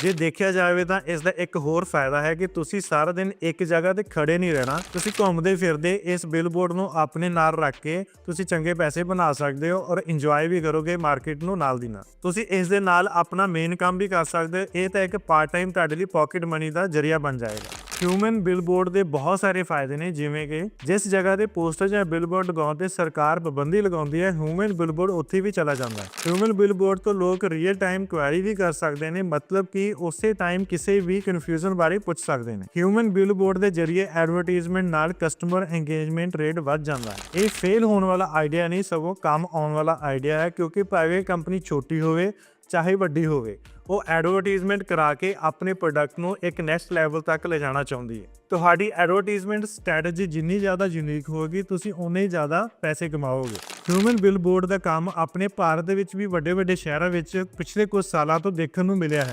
ਜੇ ਦੇਖਿਆ ਜਾਵੇ ਤਾਂ ਇਸ ਦਾ ਇੱਕ ਹੋਰ ਫਾਇਦਾ ਹੈ ਕਿ ਤੁਸੀਂ ਸਾਰਾ ਦਿਨ ਇੱਕ ਜਗ੍ਹਾ ਤੇ ਖੜੇ ਨਹੀਂ ਰਹਿਣਾ। ਤੁਸੀਂ ਘੁੰਮਦੇ ਫਿਰਦੇ ਇਸ ਬਿਲਬੋਰਡ ਨੂੰ ਆਪਣੇ ਨਾਲ ਰੱਖ ਕੇ ਤੁਸੀਂ ਚੰਗੇ ਪੈਸੇ ਬਣਾ ਸਕਦੇ ਹੋ ਔਰ ਇੰਜੋਏ ਵੀ ਕਰੋਗੇ ਮਾਰਕੀਟ ਨੂੰ ਨਾਲ ਦੀ ਨਾਲ। ਤੁਸੀਂ ਇਸ ਦੇ ਨਾਲ ਆਪਣਾ ਮੇਨ ਕੰਮ ਵੀ ਕਰ ਸਕਦੇ ਹੋ। ਇਹ ਤਾਂ ਇੱਕ ਪਾਰਟ ਟਾਈਮ ਤੁਹਾਡੇ ਲਈ ਪਾਕਟ ਮਨੀ ਦਾ ਜ਼ਰੀਆ ਬਣ ਜਾਏਗਾ। ਹਿਊਮਨ ਬਿਲਬੋਰਡ ਦੇ ਬਹੁਤ ਸਾਰੇ ਫਾਇਦੇ ਨੇ, ਜਿਵੇਂ ਕਿ ਜਿਸ ਜਗ੍ਹਾ ਤੇ ਪੋਸਟਰ ਜਾਂ ਬਿਲਬੋਰਡ ਲਗਾਉਣ ਤੇ ਸਰਕਾਰ ਪਾਬੰਦੀ ਲਗਾਉਂਦੀ ਹੈ ਹਿਊਮਨ ਬਿਲਬੋਰਡ ਉੱਥੇ ਵੀ ਚਲਾ ਜਾਂਦਾ ਹੈ। ਹਿਊਮਨ ਬਿਲਬੋਰਡ ਤੋਂ ਲੋਕ ਰੀਅਲ ਟਾਈਮ ਕੁਐਰੀ ਵੀ ਕਰ ਸਕਦੇ ਨੇ, ਮਤਲਬ ਕਿ ਉਸੇ ਟਾਈਮ ਕਿਸੇ ਵੀ ਕਨਫਿਊਜ਼ਨ ਬਾਰੇ ਪੁੱਛ ਸਕਦੇ ਨੇ। ਹਿਊਮਨ ਬਿਲਬੋਰਡ ਦੇ ਜ਼ਰੀਏ ਐਡਵਰਟਾਈਜ਼ਮੈਂਟ ਨਾਲ ਕਸਟਮਰ ਐਂਗੇਜ਼ਮੈਂਟ ਰੇਟ ਵੱਧ ਜਾਂਦਾ ਹੈ। ਇਹ ਫੇਲ ਹੋਣ ਵਾਲਾ ਆਈਡੀਆ ਨਹੀਂ, ਸਗੋਂ ਕੰਮ ਆਉਣ ਵਾਲਾ ਆਈਡੀਆ ਹੈ, ਕਿਉਂਕਿ ਭਾਵੇਂ ਕੰਪਨੀ ਛੋਟੀ ਹੋਵੇ, ਚਾਹੇ ਵੱਡੀ ਹੋਵੇ ਉਹ ਐਡਵਰਟਾਈਜ਼ਮੈਂਟ ਕਰਾ ਕੇ ਆਪਣੇ ਪ੍ਰੋਡਕਟ ਨੂੰ ਇੱਕ ਨੈਕਸਟ ਲੈਵਲ ਤੱਕ ਲੈ ਜਾਣਾ ਚਾਹੁੰਦੀ ਹੈ। ਤੁਹਾਡੀ ਐਡਵਰਟਾਈਜ਼ਮੈਂਟ ਸਟ੍ਰੈਟਜੀ ਜਿੰਨੀ ਜ਼ਿਆਦਾ ਯੂਨੀਕ ਹੋਵੇਗੀ ਤੁਸੀਂ ਉਨੇ ਜ਼ਿਆਦਾ ਪੈਸੇ ਕਮਾਓਗੇ। ਹਿਊਮਨ ਬਿਲਬੋਰਡ ਦਾ ਕੰਮ ਆਪਣੇ ਭਾਰਤ ਦੇ ਵਿੱਚ ਵੀ ਵੱਡੇ ਵੱਡੇ ਸ਼ਹਿਰਾਂ ਵਿੱਚ ਪਿਛਲੇ ਕੁਝ ਸਾਲਾਂ ਤੋਂ ਦੇਖਣ ਨੂੰ ਮਿਲਿਆ ਹੈ।